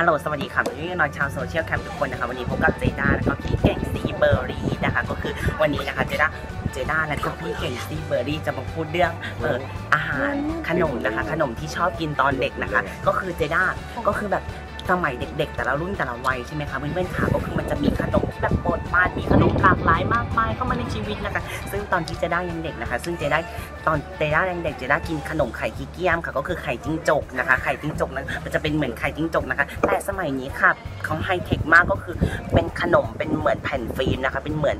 ฮัลโหล สวัสดีค่ะวันนี้น้อยชาวโซเชียลแคมทุกคนนะคะ วันนี้พบกับเจด้าแล้วก็พี่เก่งซีเบอร์รี่นะคะ ก็คือวันนี้นะคะเจด้าเจด้าและก็พี่เก่งซีเบอร์รี่จะมาพูดเรื่องเอออาหารขนมนะคะ ขนมที่ชอบกินตอนเด็กนะคะ ก็คือเจด้าก็คือแบบสมัยเด็ก ๆ แต่ละรุ่นแต่ละวัยใช่ไหมคะเพื่อนๆค่ะก็คือ จะมีขนมที่แบบโปรดปรานมีขนมหลากหลายมากมายเข้ามาในชีวิตนะคะ ซึ่งตอนที่เจด้ายังเด็กนะคะ ซึ่งเจด้าตอนเจด้ายังเด็กเจด้ากินขนมไข่ขี้เกียมค่ะ ก็คือไข่จิ้งจกนะคะ ไข่จิ้งจกนั้นมันจะเป็นเหมือนไข่จิ้งจกนะคะ แต่สมัยนี้ค่ะเขาไฮเทคมากก็คือเป็นขนมเป็นเหมือนแผ่นฟิล์มนะคะ เป็นเหมือน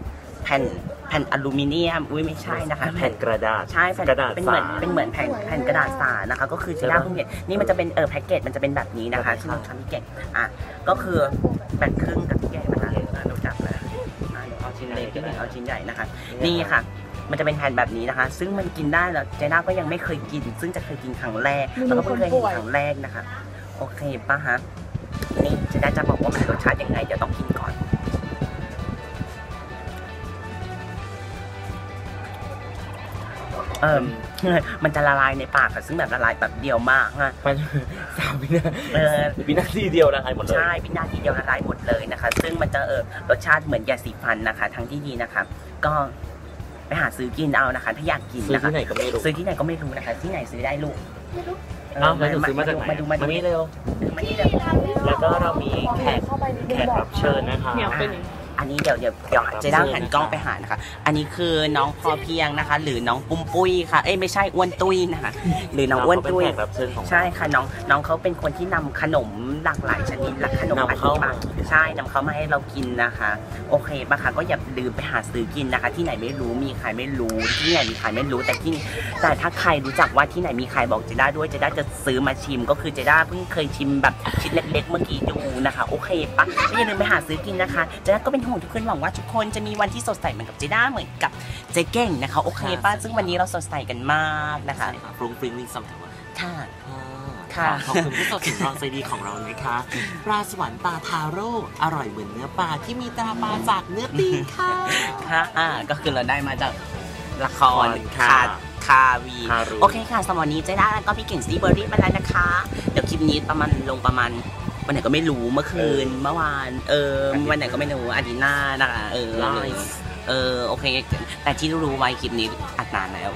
ผ่นแผ่นอลูมิเนียม อุ้ยไม่ใช่นะคะ แผ่นกระดาษใช่แผ่นกระดาษเป็นเหมือนสาเป็นเหมือนแผ่นแผ่นกระดาษสานะคะ ก็คือเจด้าเพิ่งเห็นนี่มันจะเป็นเออแพ็กเกจมันจะเป็นแบบนี้นะคะใช่ที่น้องทำพี่เก่งอะก็คือแบ่งครึ่งกับพี่เก่งนะคะอะดูจับเลยอะเดี๋ยวเอาชิ้นเล็กพี่เก่งเอาชิ้นใหญ่นะคะ นี่ค่ะมันจะเป็นแผ่นแบบนี้นะคะ ซึ่งมันกินได้แล้วเจน่าก็ยังไม่เคยกิน ซึ่งจะเคยกินครั้งแรกแล้วก็เพิ่งเคยเห็นครั้งแรกนะคะ โอเคป่ะฮะนี่เจน่าจะบอกว่ามันรสชาติยังไงเดี๋ยวต้องกินก่อน เออมันจะละลายในปากค่ะซึ่งแบบละลายแบบเดียวมากนะมันสามวินาเออวินาทีเดียวละลายหมดเลยใช่วินาทีเดียวละลายหมดเลยนะคะ ซึ่งมันจะเออรสชาติเหมือนยาสีฟันนะคะ ทั้งที่ดีนะคะ ก็ไปหาซื้อกินเอานะคะ ถ้าอยากกินซื้อนะคะที่ไหนก็ไม่รู้ซื้อที่ไหนก็ไม่รู้นะคะ ที่ไหนซื้อได้ลูกเอ้าแล้วหนูซื้อมาจากไหนมาดูมาดูมานี่เร็วมานี่เร็วแล้วก็เรามีแขกแขกรับเชิญนะคะเนี่ยเป็น อันนี้เดี๋ยวเดี๋ยวเดี๋ยวเจะได้หันกล้องไปหานะคะ อันนี้คือน้องพอเพียงนะคะ หรือน้องปุ้มปุ้ยค่ะ เอ้ยไม่ใช่อ้วนตุ้ยนะคะ หรือน้องอ้วนตุ้ยเราก็เป็นแขกรับเชิญของเราใช่ค่ะน้องน้องเขาเป็นคนที่นำขนมหลากหลายชนิดและขนมอันนำเข้านี้มาใช่นำเข้ามาให้เรากินนะคะ โอเคปะคะก็อย่าลืมไปหาซื้อกินนะคะ ที่ไหนไม่รู้มีใครไม่รู้ที่ไหนมีใครไม่รู้แต่ที่แต่ถ้าใครรู้จักว่าที่ไหนมีใครบอกเจด้าด้วยเจด้าจะซื้อมาชิม ก็คือเจด้าเพิ่งเคยชิมแบบชิ้นเล็ก ๆ เมื่อกี้ดูนะคะ โอเคปะก็อย่าลืมไปหาซื้อกินนะคะเจด้าก็เป็นห่วงทุกคนหวังว่าทุกคนจะมีวันที่สดใสเหมือนกับเจด้าเหมือนกับเจเก่งนะคะโอเคปะซึ่งวันนี้เราสดใสกันมากนะคะใช่ค่ะฟรุ้งฟริ้งลิงซัมทั้งหมดค่ะค่ะค่ะขอบคุณผู้สนับสนุนรองใจดีของเรานะคะปลาสวรรค์ปลาทาโร่อร่อยเหมือนเนื้อปลาที่มีตราปลาจากเนื้อตีนค่ะค่ะอ่าก็คือเราได้มาจากละครค่ะคาคาวีคารูโอเคค่ะสำหรับวันนี้เจ๊ด้าแล้วก็พี่เก่งซีเบอร์รี่มาแล้วนะคะ เดี๋ยวคลิปนี้ประมาณลงประมาณ วันไหนก็ไม่รู้เมื่อคืนเมื่อวาน เออวันไหนก็ไม่รู้อาทิตย์หน้านะคะเออไลเออโอเค แต่ที่รู้ไว้คลิปนี้อัดนานแล้ว